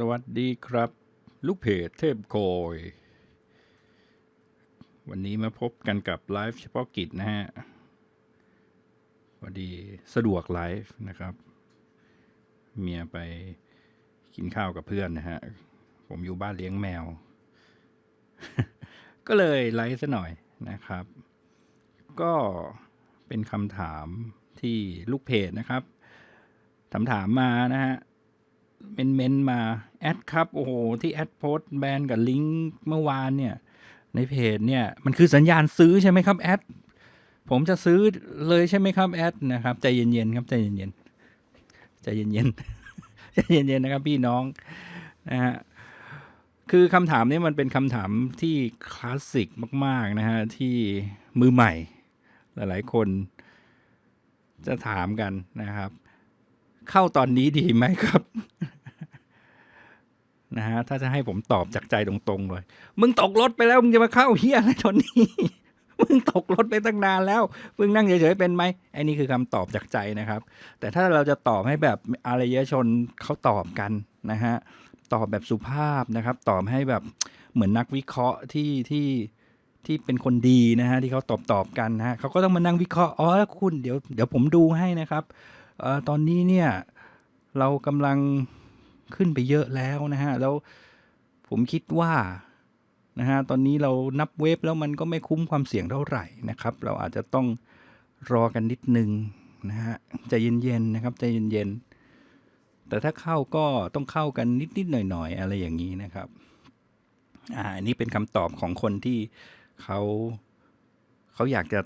สวัสดีครับ ลูกเพจเทพโกย วันนี้มาพบกันกับไลฟ์เฉพาะกิจนะฮะพอดีสะดวกไลฟ์นะครับ เมียไปกินข้าวกับเพื่อนนะฮะ ผมอยู่บ้านเลี้ยงแมว ก็เลยไลฟ์ซะหน่อยนะครับ ก็เป็นคำถามที่ลูกเพจนะครับถามถามมานะฮะ เมนเมนมา แอดครับ โอ้โห ที่แอดโพสแบนกับลิงก์เมื่อวานเนี่ย ในเพจเนี่ย มันคือสัญญาณซื้อใช่ไหมครับแอดผมจะซื้อเลยใช่ไหมครับแอดนะครับ ใจเย็นๆครับ ใจเย็นๆใจเย็นๆใจเย็นๆนะครับ พี่น้องนะฮะคือคำถามนี้มันเป็นคำถามที่คลาสสิกมาก ๆ นะฮะ ที่มือใหม่ หลาย ๆ คนจะถามกันนะครับ เข้าตอนนี้ดีไหมครับ นะฮะถ้าจะให้ผมตอบจากใจตรงๆเลย มึงตกรถไปแล้ว มึงจะมาเข้าเฮียอะไรตอนนี้ มึงตกรถไปตั้งนานแล้ว มึงนั่งเฉยๆเป็นไหมไอ้นี่คือคำตอบจากใจนะครับ แต่ถ้าเราจะตอบให้แบบอารยชนเขาตอบกันนะฮะตอบแบบสุภาพนะครับ ตอบให้แบบเหมือนนักวิเคราะห์ที่ที่ที่เป็นคนดีนะฮะที่เขาตอบตอบกันนะฮะเขาก็ต้องมานั่งวิเคราะห์อ๋อคุณเดี๋ยวเดี๋ยวผมดูให้นะครับเอ่อตอนนี้เนี่ยเรากำลัง ขึ้นไปเยอะแล้วนะฮะ แล้วผมคิดว่านะฮะ ตอนนี้เรานับเวฟแล้วมันก็ไม่คุ้มความเสี่ยงเท่าไหร่นะครับ เราอาจจะต้องรอกันนิดนึงนะฮะใจเย็นๆนะครับใจเย็นๆ แต่ถ้าเข้าก็ต้องเข้ากันนิดๆหน่อยๆ อะไรอย่างนี้นะครับ อ่าอันนี้เป็นคำตอบของคนที่เขาเขาอยากจะ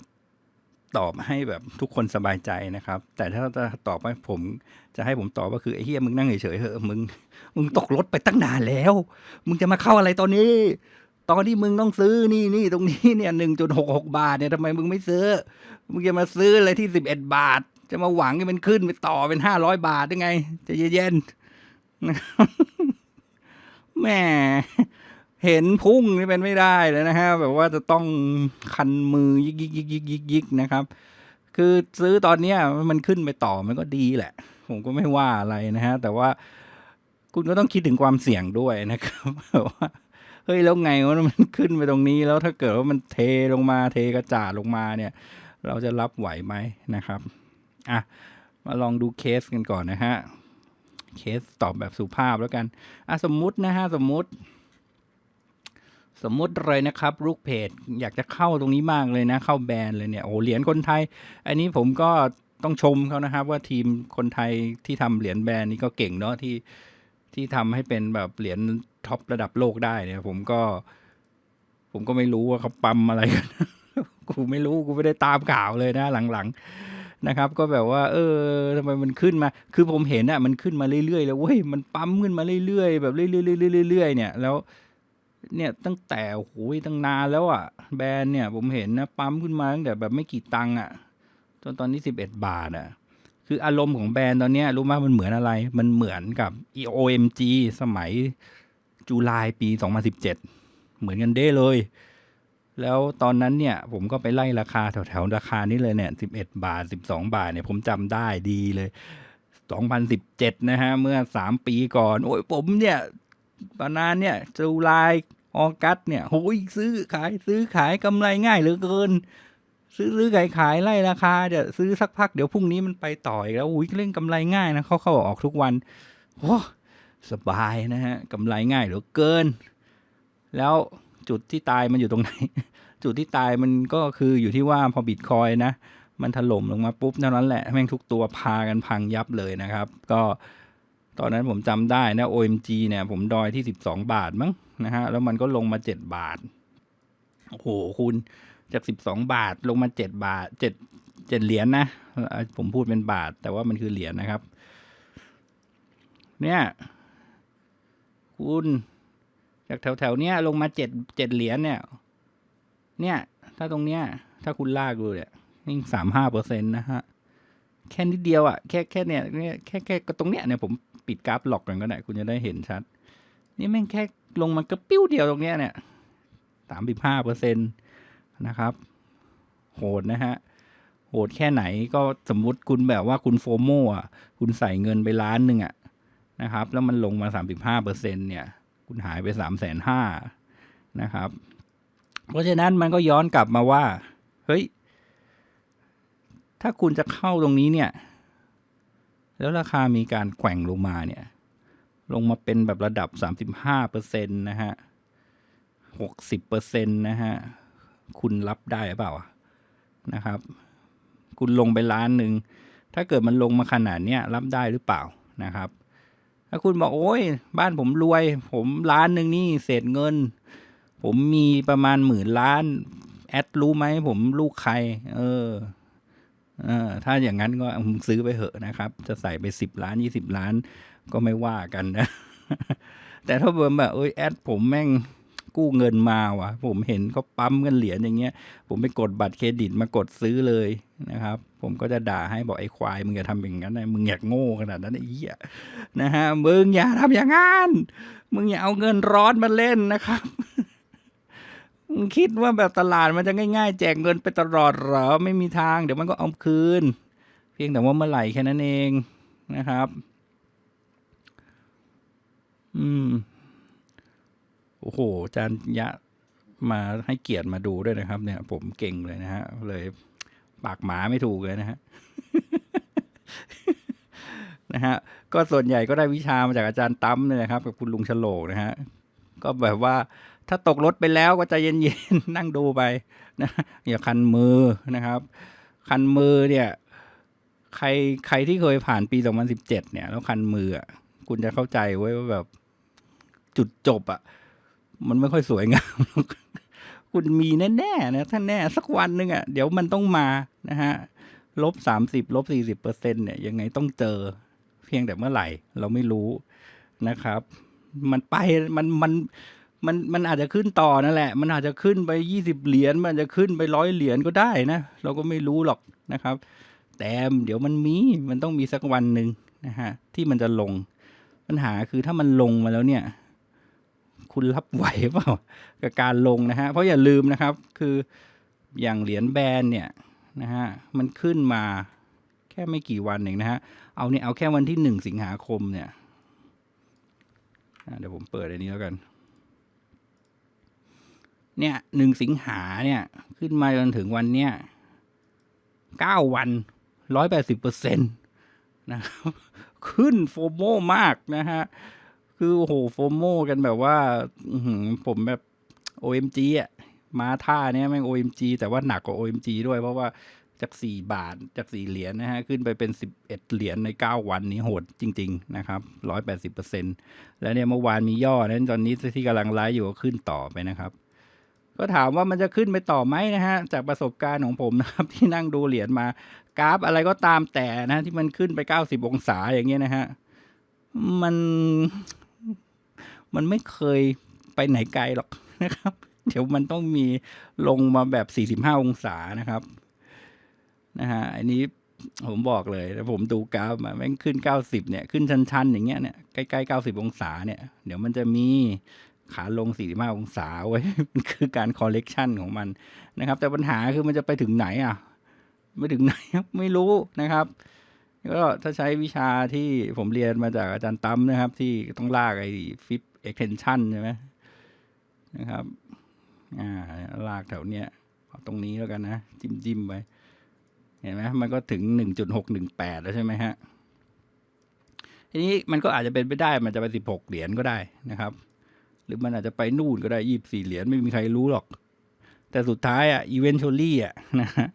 ตอบให้แบบทุกคนสบายใจนะครับ แต่ถ้าจะตอบให้ผมจะให้ผมตอบก็คือไอ้เฮียมึงนั่งเฉยๆเหอะมึงมึงตกรถไปตั้งนานแล้ว มึงจะมาเข้าอะไรตอนนี้ ตอนที่มึงต้องซื้อนี่นี่ตรงนี้เนี่ยหนึ่งจุดหกหกบาทเนี่ยทำไมมึงไม่ซื้อ มึงจะมาซื้ออะไรที่สิบเอ็ดบาท จะมาหวังให้มันขึ้นไปต่อเป็นห้าร้อยบาทได้ไงจะเย็นๆแหม่ เห็นพุ่งนี่เป็นไม่ได้เลยนะฮะแบบว่าจะต้องคันมือยิกยิกยิกยิกยิกยิกนะครับ คือซื้อตอนเนี้ยมันขึ้นไปต่อมันก็ดีแหละ ผมก็ไม่ว่าอะไรนะฮะ แต่ว่าคุณก็ต้องคิดถึงความเสี่ยงด้วยนะครับแบบว่าเฮ้ยแล้วไงว่ามันขึ้นไปตรงนี้ แล้วถ้าเกิดว่ามันเทลงมาเทกระจาดลงมาเนี่ย เราจะรับไหวไหมนะครับอะมาลองดูเคสกันก่อนนะฮะเคสตอบแบบสุภาพแล้วกันอะสมมุตินะฮะสมมุติ สมมติเลยนะครับลูกเพจอยากจะเข้าตรงนี้มากเลยนะ เข้าแบรนด์เลยเนี่ยโอ้เหรียญคนไทย อันนี้ผมก็ต้องชมเขานะครับ ว่าทีมคนไทยที่ทำเหรียญแบรนด์นี่ก็เก่งเนาะที่ที่ทำให้เป็นแบบเหรียญท็อประดับโลกได้เนี่ย ผมก็ ผมก็ไม่รู้ว่าเขาปั๊มอะไรกันกูไม่รู้กูไม่ได้ตามข่าวเลยนะ หลังๆนะครับ ก็แบบว่า เออทำไมมันขึ้นมา คือผมเห็นอะมันขึ้นมาเรื่อยๆแล้วเว้ยมันปั๊มขึ้นมาเรื่อยๆแบบเรื่อยๆเรื่อยๆเนี่ยแล้ว เนี่ยตั้งแต่โอ้โหตั้งนานแล้วอะ แบรนด์เนี่ยผมเห็นนะปั๊มขึ้นมาตั้งแต่แบบไม่กี่ตังค์อะจนตอนนี้สิบเอ็ดบาทอะ คืออารมณ์ของแบรนด์ตอนเนี้ยรู้ไหมมันเหมือนอะไร มันเหมือนกับ EOMG สมัยจุลายปี 2017 เหมือนกันเด้เลย แล้วตอนนั้นเนี่ย ผมก็ไปไล่ราคาแถวๆราคานี้เลยเนี่ย11 บาท 12 บาทเนี่ยผมจำได้ดีเลย 2017 นะฮะ เมื่อ 3 ปีก่อน โอ้ยผมเนี่ย ประมาณเนี่ยจุลายออกัสเนี่ยโอ้ยซื้อขายซื้อขายกำไรง่ายเหลือเกิน ซื้อซื้อขายขายไล่ราคาเดี๋ยวซื้อสักพักเดี๋ยวพรุ่งนี้มันไปต่ออีกแล้วอุ้ยเล่นกำไรง่ายนะเขาเข้าออกทุกวันโอ้สบายนะฮะกำไรง่ายเหลือเกิน แล้วจุดที่ตายมันอยู่ตรงไหน จุดที่ตายมันก็คืออยู่ที่ว่าพอบิตคอยนะ มันถล่มลงมาปุ๊บเท่านั้นแหละ แม่งทุกตัวพากันพังยับเลยนะครับ ก็ ตอนนั้นผมจำได้นะ OMG เนี่ย ผมดอยที่สิบสองบาทมั้งนะฮะ แล้วมันก็ลงมาเจ็ดบาท โอ้โห คุณจากสิบสองบาทลงมาเจ็ดบาทเจ็ดเจ็ดเหรียญนะ ผมพูดเป็นบาท แต่ว่ามันคือเหรียญนะครับ เนี่ย คุณจากแถวแถวๆเนี้ยลงมาเจ็ดเจ็ดเหรียญเนี่ย เนี่ย ถ้าตรงเนี้ย ถ้าคุณลากดูเนี่ยนี่สามห้าเปอร์เซ็นต์นะฮะ แค่นิดเดียวอะ่ะ แค่แค่เนี่ยเนี่ยแค่แค่ก็ตรงเนี้ยเนี่ยผม ปิดกราฟหลอกกันก็ได้คุณจะได้เห็นชัด นี่แม่งแค่ลงมากระปิ้วเดียวตรงเนี้ยเนี่ยสามสิบห้าเปอร์เซ็นตนะครับ โหดนะฮะ โหดแค่ไหนก็สมมุติคุณแบบว่าคุณโฟโมอะ คุณใส่เงินไปล้านหนึ่งอะนะครับ แล้วมันลงมาสามสิบห้าเปอร์เซ็นเนี่ย คุณหายไปสามแสนห้านะครับ เพราะฉะนั้นมันก็ย้อนกลับมาว่า เฮ้ย ถ้าคุณจะเข้าตรงนี้เนี่ย แล้วราคามีการแกว่งลงมาเนี่ย ลงมาเป็นแบบระดับสามสิบห้าเปอร์เซ็นตนะฮะหกสิบเปอร์เซ็นตนะฮะ คุณรับได้หรือเปล่านะครับ คุณลงไปล้านหนึ่ง ถ้าเกิดมันลงมาขนาดเนี้ยรับได้หรือเปล่านะครับ ถ้าคุณบอกโอ้ย บ้านผมรวย ผมล้านหนึ่งนี่เศษเงิน ผมมีประมาณหมื่นล้าน แอดรู้ไหมผมลูกใคร เออ ออถ้าอย่างนั้นก็ซื้อไปเหอะนะครับ จะใส่ไปสิบล้านยี่สิบล้าน ก็ไม่ว่ากันนะ แต่ถ้าเบิร์แบบเอ้ยแอดผมแม่งกู้เงินมาว่ะ ผมเห็นเขาปั๊มเงินเหรียญอย่างเงี้ย ผมไปกดบัตรเครดิตมากดซื้อเลยนะครับ ผมก็จะด่าให้บอกไอ้ควาย มึงอย่าทำอย่างนั้นนะมึงอยากโง่ขนาดนั้นไอ้เหี้ยนะฮะมึงอย่าทำอย่างนั้นมึงอย่าเอาเงินร้อนมาเล่นนะครับ คิดว่าแบบตลาดมันจะง่ายๆ แจกเงินไปตลอดเหรอ ไม่มีทาง เดี๋ยวมันก็เอาคืน เพียงแต่ว่าเมื่อไหร่แค่นั้นเองนะครับ อืม โอ้โหอาจารย์ยะมาให้เกียรติมาดูด้วยนะครับ เนี่ย ผมเก่งเลยนะฮะ เลยปากหมาไม่ถูกเลยนะฮะนะฮะก็ส่วนใหญ่ก็ได้วิชามาจากอาจารย์ตั้มเนี่ยนะครับ กับคุณลุงฉลกนะฮะ ก็แบบว่า ถ้าตกรถไปแล้วก็ใจเย็นๆนั่งดูไปนะอย่าคันมือนะครับ คันมือเนี่ย ใครใครที่เคยผ่านปี 2017 เนี่ย แล้วคันมืออะคุณจะเข้าใจไว้ว่าแบบจุดจบอะมันไม่ค่อยสวยงาม คุณมีแน่ๆนะถ้าแน่สักวันหนึ่งอะเดี๋ยวมันต้องมานะฮะลบสามสิบลบสี่สิบเปอร์เซ็นเนี่ยยังไงต้องเจอ เพียงแต่เมื่อไหร่ เราไม่รู้นะครับ มันไปมันมัน มันมันอาจจะขึ้นต่อนั่นแหละ มันอาจจะขึ้นไปยี่สิบเหรียญมันอาจจะขึ้นไปร้อยเหรียญก็ได้นะ เราก็ไม่รู้หรอกนะครับ แต่เดี๋ยวมันมีมันต้องมีสักวันหนึ่งนะฮะที่มันจะลง ปัญหาคือถ้ามันลงมาแล้วเนี่ย คุณรับไหวเปล่ากับการลงนะฮะเพราะอย่าลืมนะครับ คืออย่างเหรียญแบนเนี่ยนะฮะมันขึ้นมาแค่ไม่กี่วันเองนะฮะเอาเนี่ยเอาแค่วันที่หนึ่งสิงหาคมเนี่ยเดี๋ยวผมเปิดอันนี้แล้วกัน เนี่ยหนึ่งสิงหาเนี่ยขึ้นมาจนถึงวันเนี้ยเก้าวันร้อยแปดสิบเปอร์เซ็นต์นะครับขึ้นโฟโมมากนะฮะ คือโอ้โหโฟโมกันแบบว่าผมแบบ OMG อะมาท่าเนี้ยแม่ง OMG แต่ว่าหนักกว่า OMG ด้วยเพราะว่าจากสี่บาทจากสี่เหรียญนะฮะ ขึ้นไปเป็นสิบเอ็ดเหรียญในเก้าวันนี้โหดจริง ๆ นะครับร้อยแปดสิบเปอร์เซ็นแล้วเนี่ยเมื่อวานมีย่อนั้นตอนนี้ที่กำลังไลฟ์อยู่ก็ขึ้นต่อไปนะครับ ก็ถามว่ามันจะขึ้นไปต่อไหมนะฮะ จากประสบการณ์ของผมนะครับ ที่นั่งดูเหรียญมากราฟอะไรก็ตามแต่นะที่มันขึ้นไปเก้าสิบองศาอย่างเงี้ยนะฮะ มัน มันไม่เคยไปไหนไกลหรอกนะครับ เดี๋ยวมันต้องมีลงมาแบบ 45 องศานะครับนะฮะอันนี้ผมบอกเลยแล้วผมดูกราฟมาแม่งขึ้น 90 เนี่ย ขึ้นชันๆ อย่างเงี้ยเนี่ยใกล้ๆ 90 องศาเนี่ย เดี๋ยวมันจะมี ขาลง 45 องศาไว้มันคือการคอลเลกชันของมันนะครับ แต่ปัญหาคือมันจะไปถึงไหนอะไปถึงไหนไม่รู้นะครับ ก็ถ้าใช้วิชาที่ผมเรียนมาจากอาจารย์ตั้มนะครับ ที่ต้องลากไอ้ฟิปเอ็กเทนชันใช่ไหมนะครับ อ่า ลากแถวเนี้ยเอาตรงนี้แล้วกันนะ จิ้มจิ้มไป เห็นไหมมันก็ถึงหนึ่งจุดหกหนึ่งแปดแล้วใช่ไหมฮะทีนี้มันก็อาจจะเป็นไปได้มันจะไปสิบหกเหรียญก็ได้นะครับ หรือมันอาจจะไปนู่นก็ได้ยี่บสี่เหรียญไม่มีใครรู้หรอก แต่สุดท้ายอะ eventually อะนะฮะ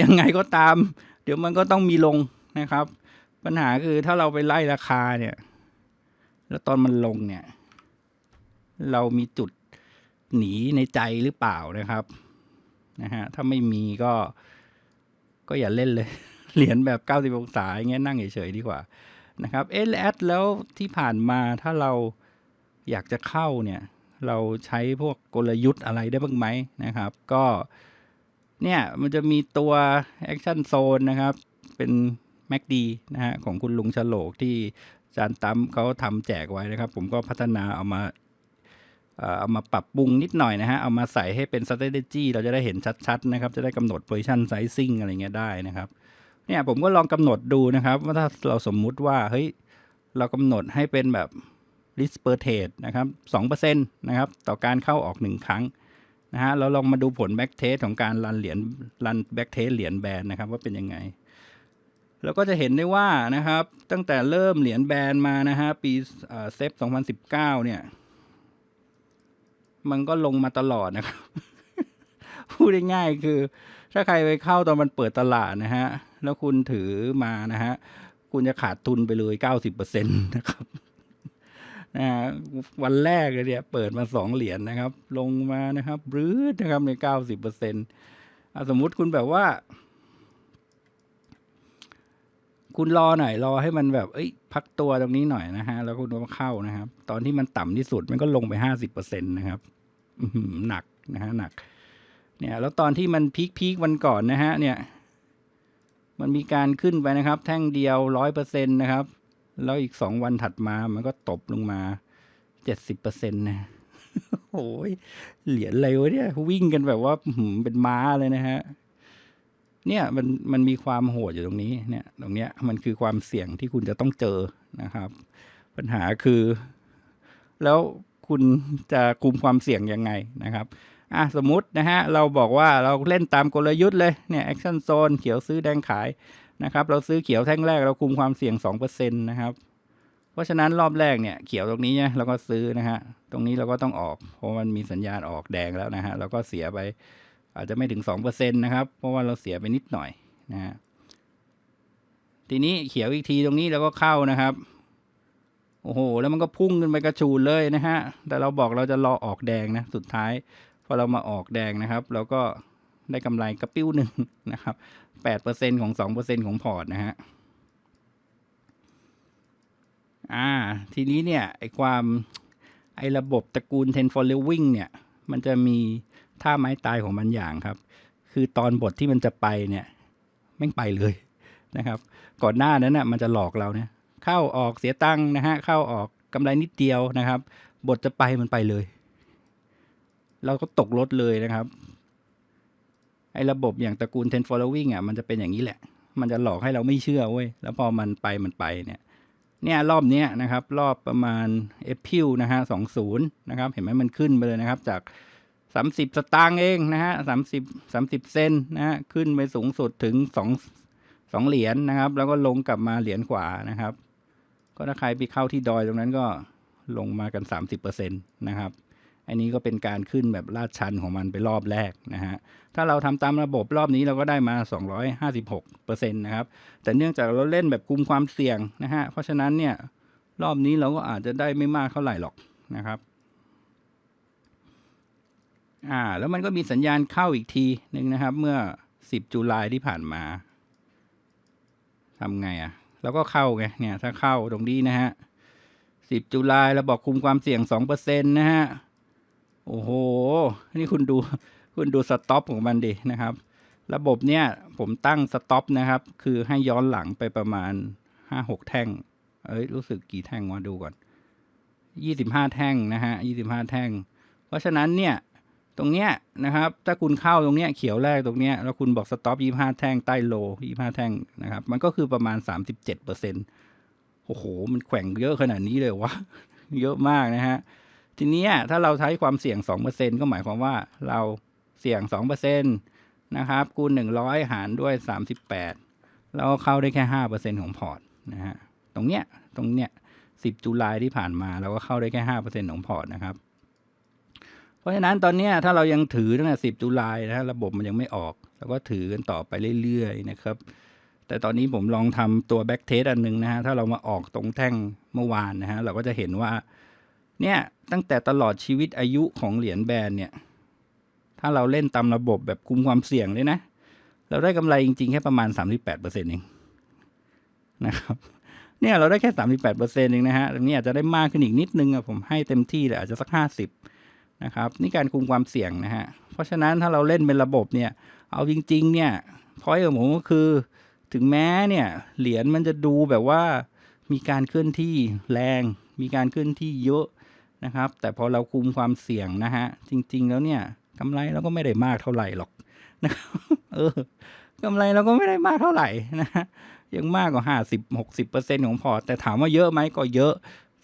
ยังไงก็ตาม เดี๋ยวมันก็ต้องมีลงนะครับ ปัญหาคือถ้าเราไปไล่ราคาเนี่ย แล้วตอนมันลงเนี่ย เรามีจุดหนีในใจหรือเปล่านะครับนะฮะถ้าไม่มีก็ก็อย่าเล่นเลย เหรียญแบบ 90 องศาอย่างเงี้ยนั่งเฉยๆดีกว่านะครับเอลแอดแล้วที่ผ่านมาถ้าเรา อยากจะเข้าเนี่ยเราใช้พวกกลยุทธ์อะไรได้บ้างไหมนะครับ ก็เนี่ยมันจะมีตัว Action Zone นะครับ เป็น MACD นะฮะของคุณลุงฉลกที่จารย์ตั้มเขาทำแจกไว้นะครับ ผมก็พัฒนาเอามาเอ่อเอามาปรับปรุงนิดหน่อยนะฮะ เอามาใส่ให้เป็น strategy เราจะได้เห็นชัดๆนะครับ จะได้กำหนด position sizing อะไรเงี้ยได้นะครับ เนี่ยผมก็ลองกำหนดดูนะครับ ว่าถ้าเราสมมุติว่าเฮ้ยเรากำหนดให้เป็นแบบ risk per trade นะครับ2%นะครับต่อการเข้าออกหนึ่งครั้งนะฮะเราลองมาดูผล back test ของการรันเหรียญรัน back test เหรียญแบนนะครับว่าเป็นยังไงเราก็จะเห็นได้ว่านะครับตั้งแต่เริ่มเหรียญแบนมานะฮะปีเซฟ2019 เนี่ย มันก็ลงมาตลอดนะครับ พูดง่ายๆคือ ถ้าใครไปเข้าตอนมันเปิดตลาดนะฮะ แล้วคุณถือมานะฮะ คุณจะขาดทุนไปเลยเก้าสิบเปอร์เซ็นตนะครับ นะวันแรกเลยเนี่ยเปิดมาสองเหรียญนะครับ ลงมานะครับรื้อนะครับในเก้าสิบเปอร์เซ็นต์สมมุติคุณแบบว่า คุณรอหน่อยรอให้มันแบบ เอ้ย พักตัวตรงนี้หน่อยนะฮะ แล้วคุณก็เข้านะครับ ตอนที่มันต่ำที่สุดมันก็ลงไปห้าสิบเปอร์เซ็นต์นะครับหนักนะฮะหนัก เนี่ย แล้วตอนที่มันพีคพีควันก่อนนะฮะ เนี่ย มันมีการขึ้นไปนะครับ แท่งเดียวร้อยเปอร์เซ็นต์นะครับ แล้วอีกสองวันถัดมามันก็ตบลงมาเจ็ดสิบเปอร์เซ็นต์นะโอ้ยเหรียญอะไรวะเนี่ย วิ่งกันแบบว่าหือเป็นม้าเลยนะฮะ เนี่ยมันมันมีความโหดอยู่ตรงนี้เนี่ย ตรงเนี้ยมันคือความเสี่ยงที่คุณจะต้องเจอนะครับ ปัญหาคือ แล้วคุณจะคุมความเสี่ยงยังไงนะครับอะสมมุตินะฮะ เราบอกว่าเราเล่นตามกลยุทธ์เลยเนี่ยแอคชั่นโซนเขียวซื้อแดงขาย นะครับ เราซื้อเขียวแท่งแรกเราคุมความเสี่ยง2%นะครับ เพราะฉะนั้นรอบแรกเนี่ยเขียวตรงนี้เนี่ยเราก็ซื้อนะฮะ ตรงนี้เราก็ต้องออก เพราะมันมีสัญญาณออกแดงแล้วนะฮะ เราก็เสียไปอาจจะไม่ถึง2%นะครับ เพราะว่าเราเสียไปนิดหน่อยนะฮะ ทีนี้เขียวอีกทีตรงนี้เราก็เข้านะครับ โอ้โห แล้วมันก็พุ่งขึ้นไปกระชูนเลยนะฮะ แต่เราบอกเราจะรอออกแดงนะ สุดท้ายพอเรามาออกแดงนะครับ เราก็ ได้กำไรกระปิ้วหนึ่งนะครับแปดเปอร์เซ็นของสองเปอร์เซ็นของพอร์ตนะฮะอ่าทีนี้เนี่ยไอความไอระบบตระกูล ten following เนี่ย มันจะมีท่าไม้ตายของมันอย่างครับ คือตอนบทที่มันจะไปเนี่ยแม่ไปเลยนะครับ ก่อนหน้านั้นน่ะมันจะหลอกเราเนี่ย เข้าออกเสียตังค์นะฮะเข้าออกกำไรนิดเดียวนะครับ บทจะไปมันไปเลย เราก็ตกรถเลยนะครับ ไอ้ระบบอย่างตระกูล ten following อะมันจะเป็นอย่างนี้แหละ มันจะหลอกให้เราไม่เชื่อเว้ย แล้วพอมันไปมันไปเนี่ยเนี่ยรอบเนี้ยนะครับ รอบประมาณเอพิลนะฮะสองศูนย์นะครับ เห็นไหมมันขึ้นไปเลยนะครับ จากสามสิบสตางค์เองนะฮะสามสิบสามสิบเซนนะฮะขึ้นไปสูงสุดถึงสองสองเหรียญนะครับ แล้วก็ลงกลับมาเหรียญกว่านะครับ ก็ถ้าใครไปเข้าที่ดอยตรงนั้นก็ลงมากันสามสิบเปอร์เซ็นตนะครับ อันนี้ก็เป็นการขึ้นแบบลาดชันของมันไปรอบแรกนะฮะ ถ้าเราทำตามระบบรอบนี้เราก็ได้มา 256%นะครับ แต่เนื่องจากเราเล่นแบบคุมความเสี่ยงนะฮะ เพราะฉะนั้นเนี่ยรอบนี้เราก็อาจจะได้ไม่มากเท่าไหร่หรอกนะครับอ่าแล้วมันก็มีสัญญาณเข้าอีกทีหนึ่งนะครับ เมื่อ 10จุลายที่ผ่านมาทำไงอะ่ะแล้วก็เข้าไงเนี่ยถ้าเข้าตรงนี้นะฮะ10จุลายเราบอกคุมความเสี่ยง2%นะฮะ โอ้โห นี่คุณดู คุณดูสต็อปของมันดินะครับ ระบบเนี่ยผมตั้งสต็อปนะครับ คือให้ย้อนหลังไปประมาณห้าหกแท่ง เอ้ย รู้สึกกี่แท่งวะดูก่อนยี่สิบห้าแท่งนะฮะยี่สิบห้าแท่ง เพราะฉะนั้นเนี่ย ตรงเนี้ยนะครับ ถ้าคุณเข้าตรงเนี้ยเขียวแรกตรงเนี้ย แล้วคุณบอกสต็อปยี่ห้าแท่งใต้โลยี่ห้าแท่งนะครับ มันก็คือประมาณสามสิบเจ็ดเปอร์เซ็นโอ้โห มันแขว่งเยอะขนาดนี้เลยวะ เยอะมากนะฮะ ทีนี้ถ้าเราใช้ความเสี่ยง 2%ก็หมายความว่าเราเสี่ยง 2%นะครับคูณ 100 หารด้วย 38แล้วก็เข้าได้แค่ 5%ของพอร์ตนะฮะตรงเนี้ยตรงเนี้ย10จุลายที่ผ่านมาเราก็เข้าได้แค่ 5%ของพอร์ตนะครับ เพราะฉะนั้นตอนนี้ถ้าเรายังถือตั้งแต่10จุลายนะฮะระบบมันยังไม่ออกเราก็ถือกันต่อไปเรื่อยๆนะครับแต่ตอนนี้ผมลองทำตัวแบ็กเทสอันหนึงนะฮะถ้าเรามาออกตรงแท่งเมื่อวานนะฮะเราก็จะเห็นว่า เนี่ยตั้งแต่ตลอดชีวิตอายุของเหรียญแบรนด์เนี่ย ถ้าเราเล่นตามระบบแบบคุมความเสี่ยงเลยนะ เราได้กำไรจริงๆ แค่ประมาณ 38%เองนะครับเนี่ยเราได้แค่ 38%เองนะฮะตรงนี้อาจจะได้มากขึ้นอีกนิดนึงอะผมให้เต็มที่เลยอาจจะสัก 50นะครับนี่การคุมความเสี่ยงนะฮะเพราะฉะนั้นถ้าเราเล่นเป็นระบบเนี่ย เอาจริง ๆ เนี่ยพอยของผมก็คือ ถึงแม้เนี่ยเหรียญมันจะดูแบบว่ามีการเคลื่อนที่แรง มีการเคลื่อนที่เยอะ นะครับ แต่พอเราคุมความเสี่ยงนะฮะ จริง ๆ แล้วเนี่ยกำไรเราก็ไม่ได้มากเท่าไหร่หรอกนะครับเออกำไรเราก็ไม่ได้มากเท่าไหร่นะฮะยังมากกว่าห้าสิบหกสิบเปอร์เซ็นของพอร์ตแต่ถามว่าเยอะไหมก็เยอะ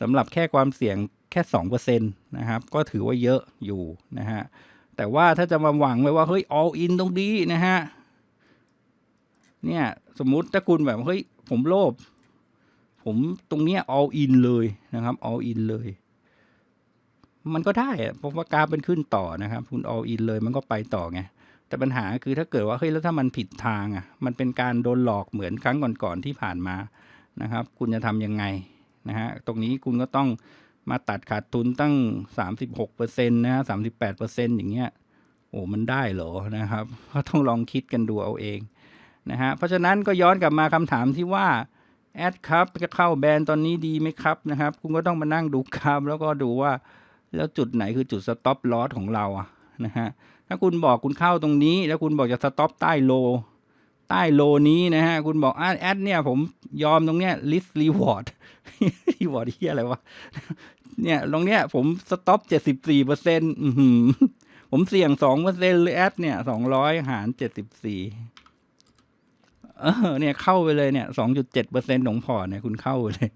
สำหรับแค่ความเสี่ยงแค่สองเปอร์เซ็นต์นะครับ ก็ถือว่าเยอะอยู่นะฮะแต่ว่าถ้าจะมาหวังไว้ว่าเฮ้ย all in ตรงนี้นะฮะเนี่ยสมมุติถ้าคุณแบบเฮ้ยผมโลภผมตรงเนี้ย all in เลยนะครับ all in เลย มันก็ได้อะเพราะว่ากราฟเป็นขึ้นต่อนะครับ คุณ all in เลยมันก็ไปต่อไงแต่ปัญหาคือถ้าเกิดว่าเฮ้ยแล้วถ้ามันผิดทางอะ มันเป็นการโดนหลอกเหมือนครั้งก่อนๆที่ผ่านมานะครับ คุณจะทำยังไงนะฮะตรงนี้คุณก็ต้องมาตัดขาดทุนตั้ง 36เปอร์เซ็นต์นะฮะ38เปอร์เซ็นต์อย่างเงี้ยโอ้มันได้เหรอนะครับก็ต้องลองคิดกันดูเอาเองนะฮะเพราะฉะนั้นก็ย้อนกลับมาคำถามที่ว่าแอดครับจะเข้าแบรนด์ตอนนี้ดีไหมครับนะครับ คุณก็ต้องมานั่งดูกราฟแล้วก็ดูว่า แล้วจุดไหนคือจุดสต็อปลอสของเราอะนะฮะถ้าคุณบอกคุณเข้าตรงนี้ แล้วคุณบอกจะสต็อปใต้โล ใต้โลนี้นะฮะ คุณบอกอ่าแอดเนี่ยผมยอมตรงเนี้ย list reward reward ที่อะไรวะ เนี่ยตรงเนี้ยผมสต็อปเจ็ดสิบสี่เปอร์เซ็นต์ผมเสี่ยงสองเปอร์เซ็นต์เลยแอดเนี่ยสองร้อยหารเจ็ดสิบสี่เออเนี่ยเข้าไปเลยเนี่ยสองจุดเจ็ดเปอร์เซ็นต์ของพอร์ตเนี่ยคุณเข้าไปเลย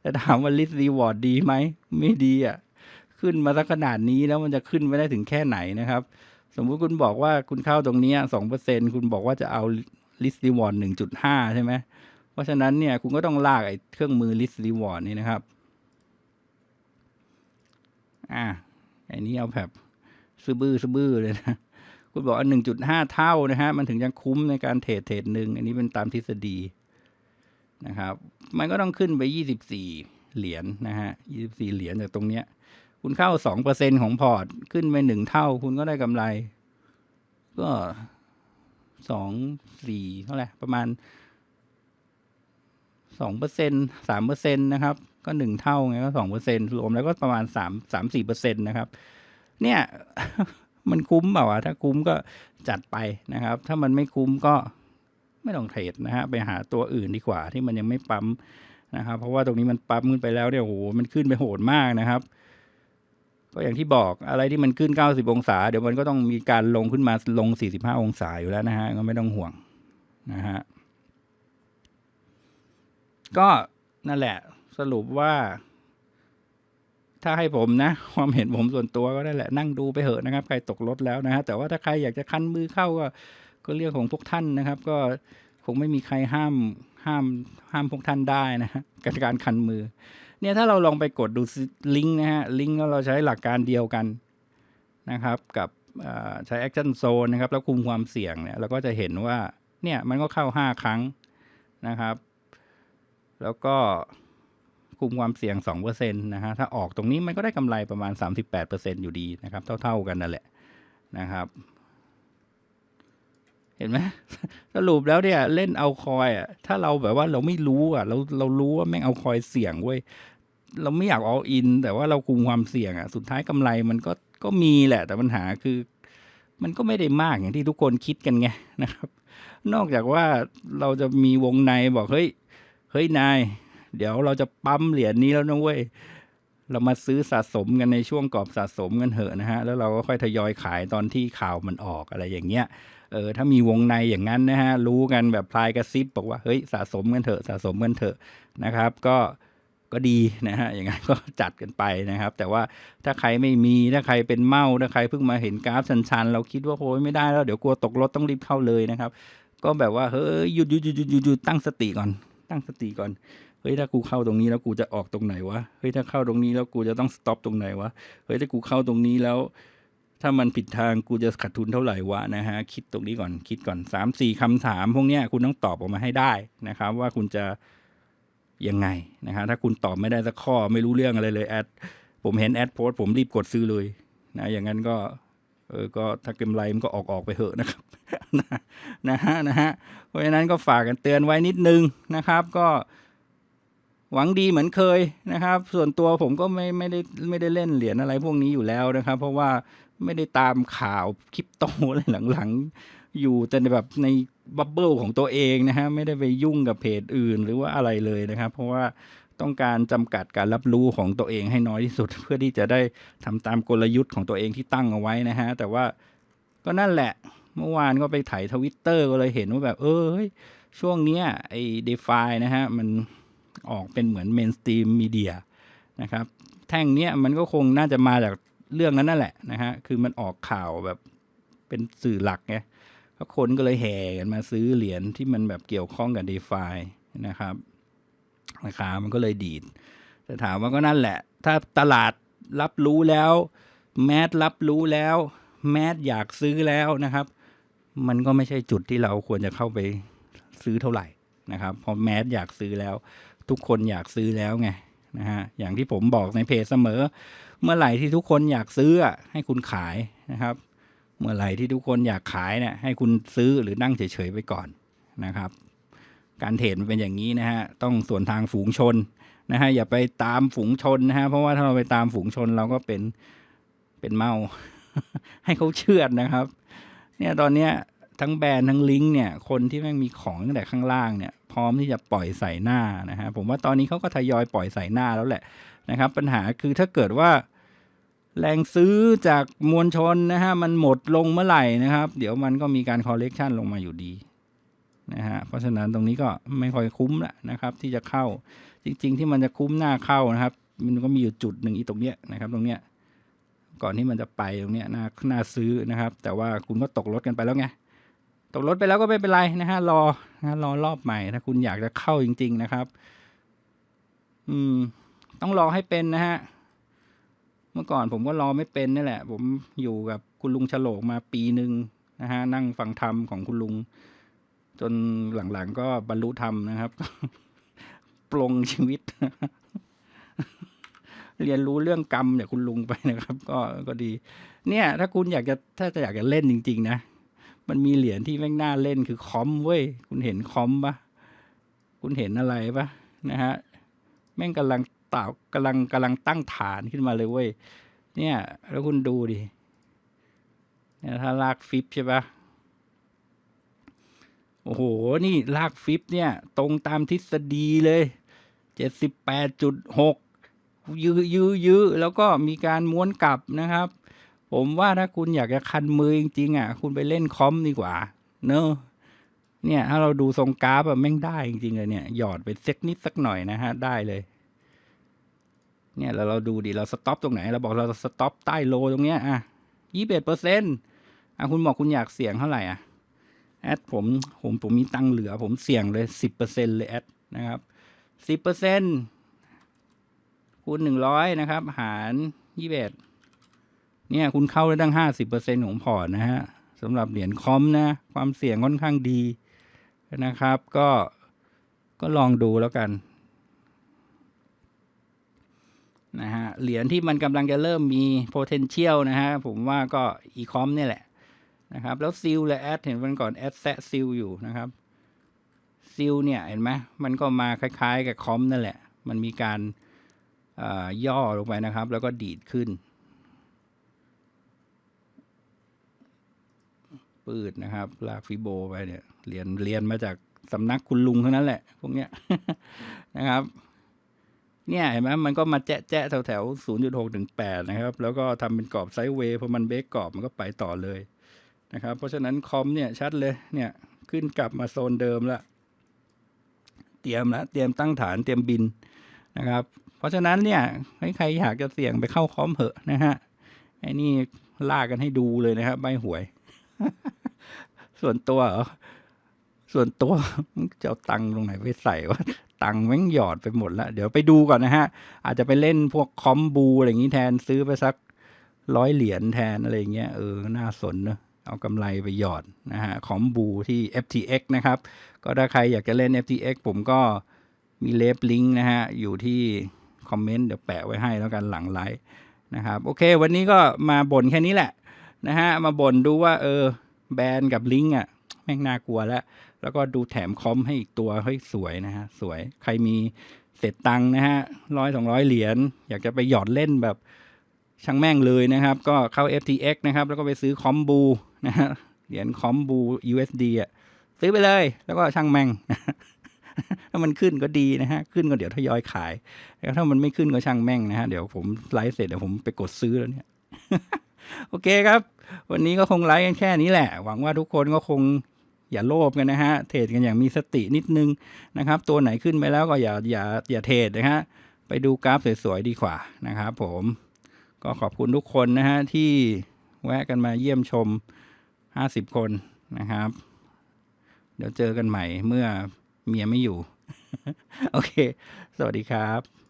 แต่ถามว่า list reward ดีไหม ไม่ดีอะ ขึ้นมาสักขนาดนี้แล้วมันจะขึ้นไปได้ถึงแค่ไหนนะครับ สมมุติคุณบอกว่าคุณเข้าตรงนี้สองเปอร์เซ็นคุณบอกว่าจะเอา list reward หนึ่งจุดห้าใช่ไหมเพราะฉะนั้นเนี่ยคุณก็ต้องลากไอ้เครื่องมือ list reward นี่นะครับ อ่าไอ้นี้เอาแบบซื้อบื้อซื้อบื้อเลยนะคุณบอกอันหนึ่งจุดห้าเท่านะฮะมันถึงจะคุ้มในการเทรดเทรดหนึ่งอันนี้เป็นตามทฤษฎีนะครับ มันก็ต้องขึ้นไปยี่สิบสี่เหรียญนะฮะยี่สิบสี่เหรียญจากตรงเนี้ย คุณเข้าสองเปอร์เซ็นของพอร์ต ขึ้นไปหนึ่งเท่า คุณก็ได้กำไร ก็สองสี่เท่าไหร่ประมาณสองเปอร์เซ็นสามเปอร์เซ็นนะครับ ก็หนึ่งเท่าไงก็สองเปอร์เซ็นรวมแล้วก็ประมาณสามสามสี่เปอร์เซ็นนะครับ เนี่ย มันคุ้มเปล่าวะถ้าคุ้มก็จัดไปนะครับ ถ้ามันไม่คุ้มก็ไม่ต้องเทรดนะฮะไปหาตัวอื่นดีกว่าที่มันยังไม่ปั๊มนะครับ เพราะว่าตรงนี้มันปั๊มขึ้นไปแล้วเนี่ยโอ้โหมันขึ้นไปโหดมากนะครับ ก็อย่างที่บอกอะไรที่มันขึ้น 90 องศา เดี๋ยวมันก็ต้องมีการลงขึ้นมาลง 45 องศาอยู่แล้วนะฮะ ก็ไม่ต้องห่วงนะฮะ ก็นั่นแหละสรุปว่า ถ้าให้ผมนะ ความเห็นผมส่วนตัวก็ได้แหละ นั่งดูไปเหอะนะครับ ใครตกรถแล้วนะฮะ แต่ว่าถ้าใครอยากจะคันมือเข้าก็ ก็เรื่องของพวกท่านนะครับ ก็คงไม่มีใครห้ามห้ามห้ามพวกท่านได้นะฮะกับการคันมือ เนี่ยถ้าเราลองไปกดดูลิงก์นะฮะลิงก์แล้วเราใช้หลักการเดียวกันนะครับ กับใช้ action zone นะครับ แล้วคุมความเสี่ยงเนี่ยเราก็จะเห็นว่าเนี่ยมันก็เข้า 5 ครั้งนะครับ แล้วก็คุมความเสี่ยง2%นะฮะถ้าออกตรงนี้มันก็ได้กำไรประมาณ 38%อยู่ดีนะครับ เท่า ๆกันนั่นแหละนะครับ เห็นไหมสรุปแล้วเนี่ยเล่นเอาคอยอะถ้าเราแบบว่าเราไม่รู้อะเราเรารู้ว่าแม่งเอาคอยเสี่ยงเว้ย เราไม่อยากเอาอิน แต่ว่าเราคุมความเสี่ยงอะ สุดท้ายกำไรมันก็ก็มีแหละ แต่ปัญหาคือ มันก็ไม่ได้มากอย่างที่ทุกคนคิดกันไงนะครับ นอกจากว่าเราจะมีวงในบอกเฮ้ยเฮ้ยนาย เดี๋ยวเราจะปั๊มเหรียญนี้แล้วนะเว้ยเรามาซื้อสะสมกันในช่วงกรอบสะสมกันเถอะนะฮะ แล้วเราก็ค่อยทยอยขายตอนที่ข่าวมันออกอะไรอย่างเงี้ย เออ ถ้ามีวงในอย่างนั้นนะฮะ รู้กันแบบพลายกระซิบบอกว่า เฮ้ย สะสมกันเถอะ สะสมกันเถอะนะครับ ก็ ก็ดีนะฮะอย่างนั้นก็จัดกันไปนะครับ แต่ว่าถ้าใครไม่มีถ้าใครเป็นเมาถ้าใครเพิ่งมาเห็นกราฟชันๆ เราคิดว่าโอ้ยไม่ได้แล้วเดี๋ยวกลัวตกรถต้องรีบเข้าเลยนะครับ ก็แบบว่าเฮ้ยหยุดหยุดหยุดหยุดหยุดหยุดตั้งสติก่อน ตั้งสติก่อนเฮ้ยถ้ากูเข้าตรงนี้แล้วกูจะออกตรงไหนวะเฮ้ยถ้าเข้าตรงนี้แล้วกูจะต้องสต็อปตรงไหนวะเฮ้ยถ้ากูเข้าตรงนี้แล้ว ถ้ามันผิดทางกูจะขาดทุนเท่าไหร่วะนะฮะคิดตรงนี้ก่อนคิดก่อนสามสี่คำถาม พวกเนี้ยคุณต้องตอบออกมาให้ได้นะครับ ว่าคุณจะ ยังไงนะฮะถ้าคุณตอบไม่ได้สักข้อไม่รู้เรื่องอะไรเลยแอดผมเห็นแอดโพสผมรีบกดซื้อเลยนะอย่างนั้นก็เออก็ถ้ากำไรมันก็ออกออกไปเถอะนะครับนะฮะนะฮะเพราะฉะนั้นก็ฝากกันเตือนไว้นิดนึงนะครับก็หวังดีเหมือนเคยนะครับ ส่วนตัวผมก็ไม่ไม่ได้ไม่ได้เล่นเหรียญอะไรพวกนี้อยู่แล้วนะครับ เพราะว่าไม่ได้ตามข่าวคริปโตอะไรหลังๆ อยู่แต่ในแบบใน บับเบิลของตัวเองนะฮะไม่ได้ไปยุ่งกับเพจอื่นหรือว่าอะไรเลยนะครับ เพราะว่าต้องการจำกัดการรับรู้ของตัวเองให้น้อยที่สุด เพื่อที่จะได้ทำตามกลยุทธ์ของตัวเองที่ตั้งเอาไว้นะฮะแต่ว่าก็นั่นแหละเมื่อวานก็ไปถ่ายทวิตเตอร์ก็เลยเห็นว่าแบบเออเฮ้ยช่วงเนี้ยไอ้ d e f i นะฮะมันออกเป็นเหมือนเมนสตรีมมีเดียนะครับแท่งเนี้ยมันก็คงน่าจะมาจากเรื่องนั้นนั่นแหละนะฮะคือมันออกข่าวแบบเป็นสื่อหลักไง แล้วคนก็เลยแห่กันมาซื้อเหรียญที่มันแบบเกี่ยวข้องกับ d e f i นะครับราคามันก็เลยดีด แต่ถามว่าก็นั่นแหละ ถ้าตลาดรับรู้แล้ว แมสรับรู้แล้ว แมสอยากซื้อแล้วนะครับ มันก็ไม่ใช่จุดที่เราควรจะเข้าไปซื้อเท่าไหร่นะครับพอแมสอยากซื้อแล้ว ทุกคนอยากซื้อแล้วไงนะฮะอย่างที่ผมบอกในเพจเสมอ เมื่อไหร่ที่ทุกคนอยากซื้อให้คุณขายนะครับ เมื่อไหร่ที่ทุกคนอยากขายเนี่ยให้คุณซื้อหรือนั่งเฉยๆไปก่อนนะครับ การเทรดมันเป็นอย่างนี้นะฮะต้องส่วนทางฝูงชนนะฮะอย่าไปตามฝูงชนนะฮะเพราะว่าถ้าเราไปตามฝูงชนเราก็เป็นเป็นเมา ให้เขาเชื่อดนะครับ เนี่ยตอนเนี้ยทั้งแบรนด์ทั้งลิงก์เนี่ยคนที่แม่งมีของตั้งแต่ข้างล่างเนี่ยพร้อมที่จะปล่อยใส่หน้านะฮะผมว่าตอนนี้เขาก็ทยอยปล่อยใส่หน้าแล้วแหละนะครับ ปัญหาคือถ้าเกิดว่า แรงซื้อจากมวลชนนะฮะมันหมดลงเมื่อไหร่นะครับ เดี๋ยวมันก็มีการคอลเลกชันลงมาอยู่ดีนะฮะเพราะฉะนั้นตรงนี้ก็ไม่ค่อยคุ้มละนะครับ ที่จะเข้าจริง ๆ ที่มันจะคุ้มหน้าเข้านะครับ มันก็มีอยู่จุดหนึ่งอีตรงเนี้ยนะครับ ตรงเนี้ยก่อนที่มันจะไปตรงเนี้ยน่าน่าซื้อนะครับ แต่ว่าคุณก็ตกรถกันไปแล้วไงตกรถไปแล้วก็ไม่เป็นไรนะฮะรอนะรอรอบใหม่ถ้าคุณอยากจะเข้าจริง ๆนะครับ อืม ต้องรอให้เป็นนะฮะ เมื่อก่อนผมก็รอไม่เป็นนี่แหละ ผมอยู่กับคุณลุงฉลกมาปีหนึ่งนะฮะนั่งฟังธรรมของคุณลุง จนหลังๆก็บรรลุธรรมนะครับ ปลงชีวิต เรียนรู้เรื่องกรรมจากคุณลุงไปนะครับ ก็ก็ดี เนี่ย ถ้าคุณอยากจะถ้าจะอยากจะเล่นจริง ๆ นะมันมีเหรียญที่แม่งน่าเล่นคือคอมเว้ยคุณเห็นคอมปะคุณเห็นอะไรปะนะฮะแม่งกำลัง ต่ากำลังกำลังตั้งฐานขึ้นมาเลยเว้ย เนี่ย แล้วคุณดูดิ เนี่ยถ้าลากฟิปใช่ปะโอ้โห นี่ลากฟิปเนี่ย ตรงตามทฤษฎีเลยเจ็ดสิบแปดจุดหกยื้อยื้อยื้อแล้วก็มีการม้วนกลับนะครับ ผมว่าถ้าคุณอยากจะคันมือจริงๆอะ คุณไปเล่นคอมดีกว่า เนอะเนี่ย ถ้าเราดูทรงกราฟอะแม่งได้จริงๆเลยเนี่ย หยอดไปสักนิดสักหน่อยนะฮะ ได้เลย เนี่ยแล้วเราดูดิเราสต็อปตรงไหนเราบอกเราสต็อปใต้โลตรงเนี้ยอะยี่สิบเอ็ดเปอร์เซ็นต์อะคุณบอกคุณอยากเสี่ยงเท่าไหร่อะแอดผมผมผมมีตังเหลือ ผมเสี่ยงเลยสิบเปอร์เซ็นต์เลยแอดนะครับสิบเปอร์เซ็นต์คูณหนึ่งร้อยนะครับ หารยี่สิบเอ็ดเนี่ยคุณเข้าได้ตั้งห้าสิบเปอร์เซ็นของพอร์ตนะฮะสำหรับเหรียญคอมนะ ความเสี่ยงค่อนข้างดีนะครับ ก็ก็ลองดูแล้วกัน นะฮะเหรียญที่มันกำลังจะเริ่มมี potential นะฮะผมว่าก็อีคอมเนี่ยแหละนะครับแล้วซิลและแอดเห็นวันก่อนแอดแซะซิลอยู่นะครับซิลเนี่ยเห็นไหมมันก็มาคล้ายๆกับคอมนั่นแหละ มันมีการย่อลงไปนะครับ แล้วก็ดีดขึ้น ปืดนะครับ ลากฟิโบไปเนี่ยเรียนเรียนมาจากสำนักคุณลุงเท่านั้นแหละ พวกเนี้ยนะครับ เนี่ยเห็นไหมมันก็มาแจ๊ะแจ๊ะแถวแถวศูนย์จุดหกถึงแปดนะครับ แล้วก็ทำเป็นกรอบไซด์เวย์พอมันเบรกกรอบมันก็ไปต่อเลยนะครับ เพราะฉะนั้นคอมเนี่ยชัดเลยเนี่ยขึ้นกลับมาโซนเดิมล้วเตรียมล้วเตรียมตั้งฐานเตรียมบินนะครับ เพราะฉะนั้นเนี่ยใครอยากจะเสี่ยงไปเข้าคอมเหอะนะฮะไอ้นี่ลากกันให้ดูเลยนะครับใบหวย ส่วนตัวเหรอส่วนตัวจะเอาตังค์ตรงไหนไปใส่วะ ตังค์แม่งหยอดไปหมดแล้ว เดี๋ยวไปดูก่อนนะฮะ อาจจะไปเล่นพวกคอมบูอะไรอย่างนี้แทนซื้อไปสักร้อยเหรียญแทนอะไรอย่างเงี้ยเออ น่าสนเนอะเอากำไรไปหยอดนะฮะคอมบูที่ FTX นะครับ ก็ถ้าใครอยากจะเล่น FTX ผมก็มีเลฟลิงก์นะฮะ อยู่ที่คอมเมนต์เดี๋ยวแปะไว้ให้แล้วกันหลังไลฟ์นะครับ โอเค วันนี้ก็มาบ่นแค่นี้แหละนะฮะ มาบ่นดูว่าเออแบรนด์กับลิงก์อะแม่งน่ากลัวแล้ว แล้วก็ดูแถมคอมให้อีกตัวเฮ้ยสวยนะฮะ สวยใครมีเศษตังนะฮะร้อยสองร้อยเหรียญอยากจะไปหยอดเล่นแบบช่างแม่งเลยนะครับ ก็เข้า FTX นะครับ แล้วก็ไปซื้อคอมบูนะฮะเหรียญคอมบู USD อะซื้อไปเลยแล้วก็ช่างแม่งถ้ามันขึ้นก็ดีนะฮะ ขึ้นก็เดี๋ยวทยอยขายแล้วถ้ามันไม่ขึ้นก็ช่างแม่งนะฮะ เดี๋ยวผมไลฟ์เสร็จเดี๋ยวผมไปกดซื้อแล้วเนี่ย โอเคครับ วันนี้ก็คงไลฟ์กันแค่นี้แหละ หวังว่าทุกคนก็คง อย่าโลภกันนะฮะเทรดกันอย่างมีสตินิดนึงนะครับ ตัวไหนขึ้นไปแล้วก็อย่าอย่าอย่าเทรดนะฮะไปดูกราฟสวยๆดีกว่านะครับผมก็ขอบคุณทุกคนนะฮะที่แวะกันมาเยี่ยมชม 50 คนนะครับ เดี๋ยวเจอกันใหม่เมื่อเมียไม่อยู่ โอเค สวัสดีครับ